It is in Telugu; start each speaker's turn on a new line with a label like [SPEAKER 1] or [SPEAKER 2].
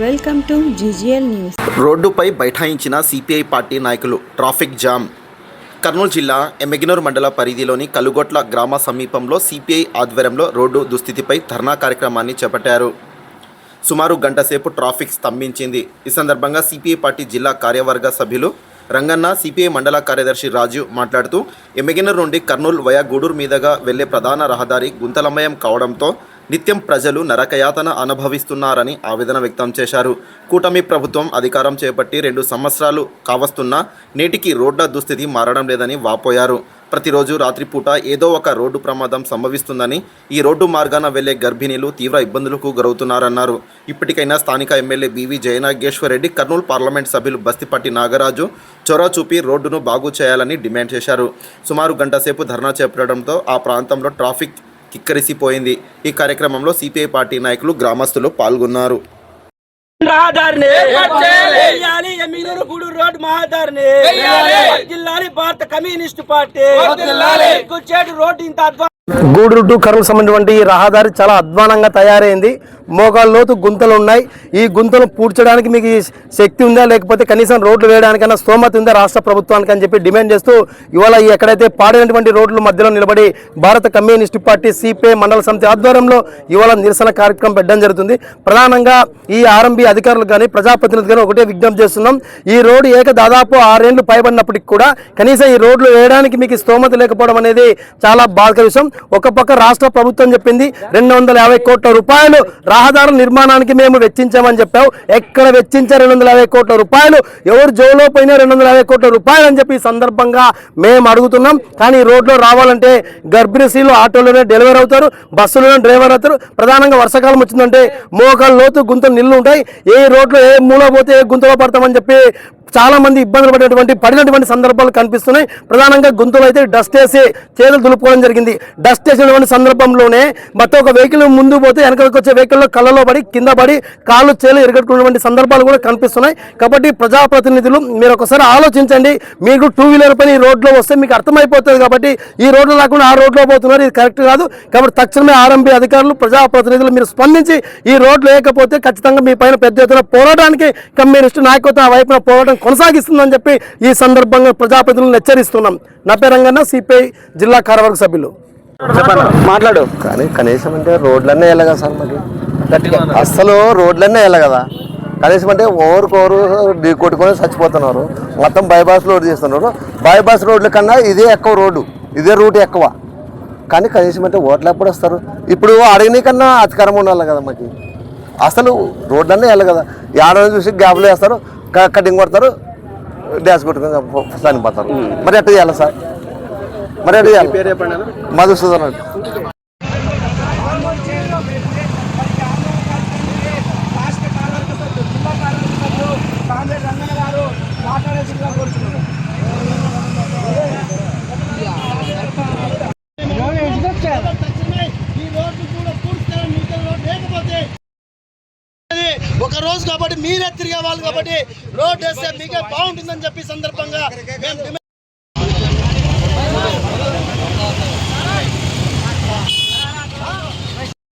[SPEAKER 1] Welcome to GGL news.
[SPEAKER 2] రోడ్డుపై బైఠాయించిన సిపిఐ పార్టీ నాయకులు ట్రాఫిక్ జామ్. కర్నూలు జిల్లా ఎమ్మెగినూరు మండల పరిధిలోని కలుగొట్ల గ్రామ సమీపంలో సిపిఐ ఆధ్వర్యంలో రోడ్డు దుస్థితిపై ధర్నా కార్యక్రమాన్ని చేపట్టారు. సుమారు గంట సేపు ట్రాఫిక్ స్తంభించింది. ఈ సందర్భంగా సిపిఐ పార్టీ జిల్లా కార్యవర్గ సభ్యులు రంగన్న సిపిఐ మండల కార్యదర్శి రాజు మాట్లాడుతూ ఎమ్మెగినూరు నుండి కర్నూలు వయా గూడూరు మీదుగా వెళ్ళే ప్రధాన రహదారి గుంతలమయం కావడంతో నిత్యం ప్రజలు నరకయాతన అనుభవిస్తున్నారని ఆవేదన వ్యక్తం చేశారు. కూటమి ప్రభుత్వం అధికారం చేపట్టి రెండు సంవత్సరాలు కావస్తున్నా నేటికి రోడ్ల దుస్థితి మారడం లేదని వాపోయారు. ప్రతిరోజు రాత్రిపూట ఏదో ఒక రోడ్డు ప్రమాదం సంభవిస్తుందని ఈ రోడ్డు మార్గాన వెళ్ళే గర్భిణీలు తీవ్ర ఇబ్బందులకు గురవుతున్నారన్నారు. ఇప్పటికైనా స్థానిక MLA B V Jayanageshwar Reddy Kurnool parliament సభ్యులు బస్తిపట్టి నాగరాజు చొరవ చూపి రోడ్డును బాగు చేయాలని డిమాండ్ చేశారు. సుమారు గంట సేపు ధర్నా చేపట్టడంతో ఆ ప్రాంతంలో ట్రాఫిక్ కిక్కరిసిపోయింది. ఈ కార్యక్రమంలో సిపిఐ పార్టీ నాయకులు గ్రామస్తులు పాల్గొన్నారు.
[SPEAKER 3] రహదారిని వెయ్యాలి ఎమ్మిగనూరు గూడూరు రోడ్ మహాదారిని జిల్లాని భారత కమ్యూనిస్ట్ పార్టీ. రోడ్డు ఇంత
[SPEAKER 4] గూడూరు టు కర్నూలు సంబంధించినటువంటి రహదారి చాలా అధ్వానంగా తయారైంది. మోకాళ్ళ లోతు గుంతలు ఉన్నాయి. ఈ గుంతలు పూడ్చడానికి మీకు శక్తి ఉందా? లేకపోతే కనీసం రోడ్లు వేయడానికైనా స్తోమత ఉందా రాష్ట్ర ప్రభుత్వానికి అని చెప్పి డిమాండ్ చేస్తూ ఇవాళ ఎక్కడైతే పాడైనటువంటి రోడ్లు మధ్యలో నిలబడి భారత కమ్యూనిస్ట్ పార్టీ సిపిఐ మండల సమితి ఆధ్వర్యంలో ఇవాళ నిరసన కార్యక్రమం పెట్టడం జరుగుతుంది. ప్రధానంగా ఈ ఆర్ఎంబి అధికారులు కానీ ప్రజాప్రతినిధులు కానీ ఒకటే విజ్ఞప్తి చేస్తున్నాం. ఈ రోడ్డు ఏక దాదాపు ఆరేళ్ళు పైబడినప్పటికి కూడా కనీసం ఈ రోడ్లు వేయడానికి మీకు స్తోమత లేకపోవడం అనేది చాలా బాధక విషయం. ఒక పక్క రాష్ట్ర ప్రభుత్వం చెప్పింది రెండు వందల యాభై కోట్ల రూపాయలు రహదారుల నిర్మాణానికి మేము వెచ్చించామని చెప్పావు. ఎక్కడ వెచ్చించా రెండు వందల యాభై కోట్ల రూపాయలు? ఎవరు జోలో పోయినా రెండు వందల యాభై కోట్ల రూపాయలు అని చెప్పి ఈ సందర్భంగా మేము అడుగుతున్నాం. కానీ రోడ్లో రావాలంటే గర్భిణీ స్త్రీలు ఆటోలోనే డెలివరీ అవుతారు బస్సులోనే డ్రైవర్ అవుతారు. ప్రధానంగా వర్షాకాలం వచ్చిందంటే మోకాలు లోతు గుంతలు నిల్లు ఉంటాయి. ఏ రోడ్లో ఏ మూల పోతే ఏ గుంతలో పడతామని చెప్పి చాలా మంది ఇబ్బందులు పడినటువంటి పడినటువంటి సందర్భాలు కనిపిస్తున్నాయి. ప్రధానంగా గుంతలు అయితే డస్ట్ వేసి చేతులు దులుపుకోవడం జరిగింది. డస్ట్ వేసినటువంటి సందర్భంలోనే మొత్తం ఒక వెహికల్ ముందు పోతే వెనకకి వచ్చే వెహికల్లో కళ్ళలో పడి కింద పడి కాళ్ళు చేలు ఎరగట్టుకున్నటువంటి సందర్భాలు కూడా కనిపిస్తున్నాయి. కాబట్టి ప్రజాప్రతినిధులు మీరు ఒకసారి ఆలోచించండి. మీకు టూ వీలర్ పైన ఈ రోడ్లో వస్తే మీకు అర్థమైపోతుంది కాబట్టి ఈ రోడ్లో లేకుండా ఆ రోడ్లో పోతున్నారు ఇది కరెక్ట్ కాదు. కాబట్టి తక్షణమే ఆర్ఎంపీ అధికారులు ప్రజాప్రతినిధులు మీరు స్పందించి ఈ రోడ్లు లేకపోతే ఖచ్చితంగా మీ పైన పెద్ద ఎత్తున పోరాటానికి కమ్యూనిస్టు నాయకత్వం ఆ వైపున పోరాటం కొనసాగిస్తుందని చెప్పి ఈ సందర్భంగా ప్రజాప్రతినిధులను హెచ్చరిస్తున్నాం. నా పేరంగా సిపిఐ జిల్లా కార్యవర్గ సభ్యులు.
[SPEAKER 5] మాట్లాడు. కానీ కనీసం అంటే రోడ్లన్నీ వెళ్ళగా సార్ మరి? గట్టిగా. అస్సలు రోడ్లన్నీ వెళ్ళ కదా? కనీసం అంటే ఓరుకోరు ఢీ కొట్టుకొని చచ్చిపోతున్నారు. మొత్తం బైపాస్ రోడ్ చేస్తున్నారు. బైపాస్ రోడ్ల కన్నా ఇదే ఎక్కువ రోడ్డు. ఇదే రూట్ ఎక్కువ. కానీ కనీసం అంటే ఓట్లు ఎప్పుడు వస్తారు? ఇప్పుడు అడిగిన కన్నా అధికారం ఉండాలి కదా మాకు అసలు రోడ్లన్నీ వెళ్ళ కదా? ఏడాది చూసి గ్యాప్లు వేస్తారు. కటింగ్ కొడతారు డ్యాన్స్ కొట్టుకొని చనిపోతారు మరి ఎట్లా చేయాలి సార్? మరి ఎట్లా చేయాలి? మధుసూదన్
[SPEAKER 6] ఒక రోజు కాబట్టి మీరే తిరిగే వాళ్ళు కాబట్టి రోడ్ వేస్తే మీకే బాగుంటుందని చెప్పి సందర్భంగా మేము